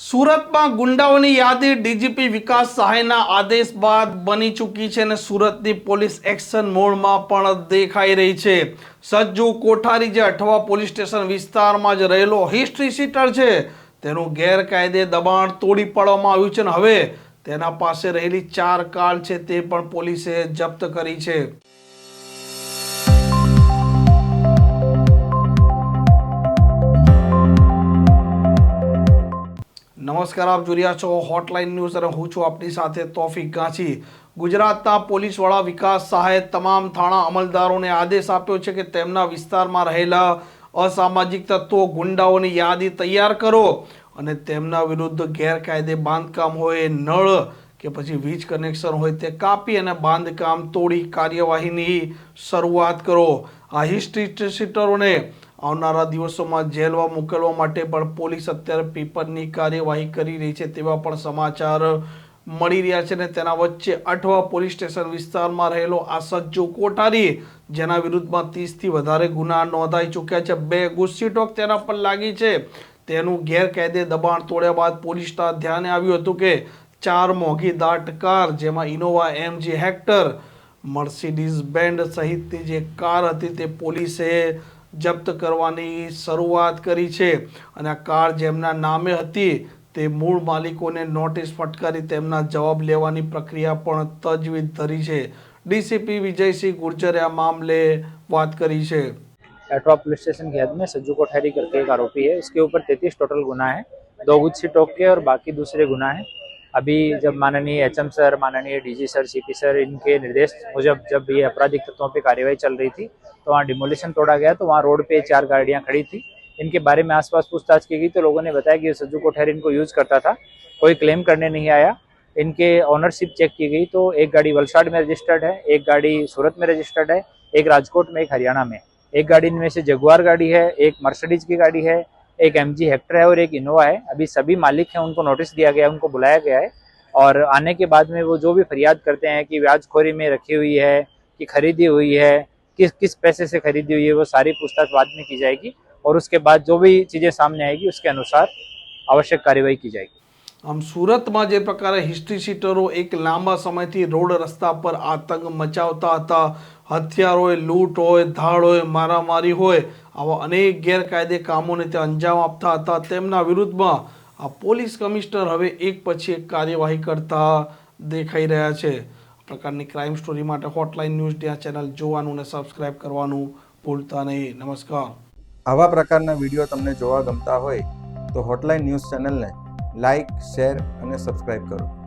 સુરતમાં ગુંડાઓની યાદી ડીજીપી વિકાસ સહાયના આદેશ બાદ બની ચૂકી છે અને સુરતની પોલીસ એક્શન મોડમાં પણ દેખાઈ રહી છે. સજ્જુ કોઠારી જે અઠવા પોલીસ સ્ટેશન વિસ્તારમાં જ રહેલો હિસ્ટ્રી સીટર છે, તેનું ગેરકાયદે દબાણ તોડી પાડવામાં આવ્યું છે અને હવે તેના પાસે રહેલી ચાર કાર છે તે પણ પોલીસે જપ્ત કરી છે. નમસ્કાર, આપ જોઈ રહ્યા છો હોટલાઇન ન્યૂઝ અને હું છું આપની સાથે તોફિક ગાંચી. ગુજરાતના પોલીસ વડા વિકાસ સહાયે તમામ થાણા અમલદારોને આદેશ આપ્યો છે કે તેમના વિસ્તારમાં રહેલા અસામાજિક તત્વો ગુંડાઓની યાદી તૈયાર કરો અને તેમના વિરુદ્ધ ગેરકાયદે બાંધકામ હોય નળ કે પછી વીજ કનેક્શન હોય તે કાપી અને બાંધકામ તોડી કાર્યવાહીની શરૂઆત કરો. આ હિસ્ટ્રી સીટરોને આવનારા દિવસોમાં જેલમાં મોકલવા માટે પણ પોલીસ અત્યારે પેપરની કાર્યવાહી કરી રહી છે તેવા પણ સમાચાર મળી રહ્યા છે ને તેના વચ્ચે અઠવા પોલીસ સ્ટેશન વિસ્તારમાં રહેલો આ સજ્જુ કોઠારી જેના વિરુદ્ધમાં ત્રીસથી વધારે ગુના નોંધાઈ ચૂક્યા છે. બે ગુસ્સીટોક તેના પર લાગી છે. તેનું ગેરકાયદે દબાણ તોડ્યા બાદ પોલીસના ધ્યાને આવ્યું હતું કે ચાર મોંઘી દાટ કાર, જેમાં Innova MG Hector, Mercedes Benz સહિતની જે કાર હતી તે પોલીસે જપ્ત કરવાની શરૂઆત કરી છે અને આ કાર જેમના નામે હતી તે મૂળ માલિકોને નોટિસ ફટકારી તેમના જવાબ લેવાની પ્રક્રિયા પણ તજવીજ ધરી છે ડીસીપી વિજયસિંહ ગુર્જરે આ મામલે વાત કરી છે एटवा पुलिस स्टेशन की हद में सज्जू कोठारी करके एक आरोपी है इसके ऊपर तैतीस टोटल गुना है दो गुच्छी टोक के और बाकी दूसरे गुना है अभी जब माननीय एचएम सर, माननीय डीजी सर, सीपी सर, इनके निर्देश मुजब जब ये आपराधिक तत्वों पे कार्यवाही चल रही थी तो वहाँ डिमोलिशन तोड़ा गया तो वहाँ रोड पे चार गाड़ियाँ खड़ी थी। इनके बारे में आसपास पूछताछ की गई तो लोगों ने बताया कि सज्जू कोठारी इनको यूज़ करता था, कोई क्लेम करने नहीं आया। इनके ऑनरशिप चेक की गई तो एक गाड़ी वलसाड में रजिस्टर्ड है, एक गाड़ी सूरत में रजिस्टर्ड है, एक राजकोट में, एक हरियाणा में। एक गाड़ी इनमें से जगुआर गाड़ी है, एक मर्सिडीज की गाड़ी है एक एम हेक्टर है और एक इनोवा है अभी सभी मालिक हैं उनको नोटिस दिया गया है उनको बुलाया गया है और आने के बाद में वो जो भी फरियाद करते हैं कि ब्याजखोरी में रखी हुई है कि खरीदी हुई है किस किस पैसे से खरीदी हुई है वो सारी पूछताछ बाद में की जाएगी और उसके बाद जो भी चीज़ें सामने आएगी उसके अनुसार आवश्यक कार्यवाही की जाएगी આમ સુરતમાં જે પ્રકારે હિસ્ટ્રી સીટરો એક લાંબા સમયથી રોડ રસ્તા પર આતંક મચાવતા હતા હથિયાર હોય લૂંટ હોય ધાડ હોય મારામારી હોય આવા અનેક ગેરકાયદે કામોને તે અંજામ આપતા હતા. તેમના વિરુદ્ધમાં આ પોલીસ કમિશનર હવે એક પછી એક કાર્યવાહી કરતા દેખાઈ રહ્યા છે. પ્રકારની ક્રાઇમ સ્ટોરી માટે હોટલાઇન ન્યૂઝ આ ચેનલ જોવાનું અને સબસ્ક્રાઇબ કરવાનું ભૂલતા નહીં. નમસ્કાર. આવા પ્રકારના વીડિયો તમને જોવા ગમતા હોય તો હોટલાઇન ન્યૂઝ ચેનલને લાઇક શેર અને સબસ્ક્રાઇબ કરો.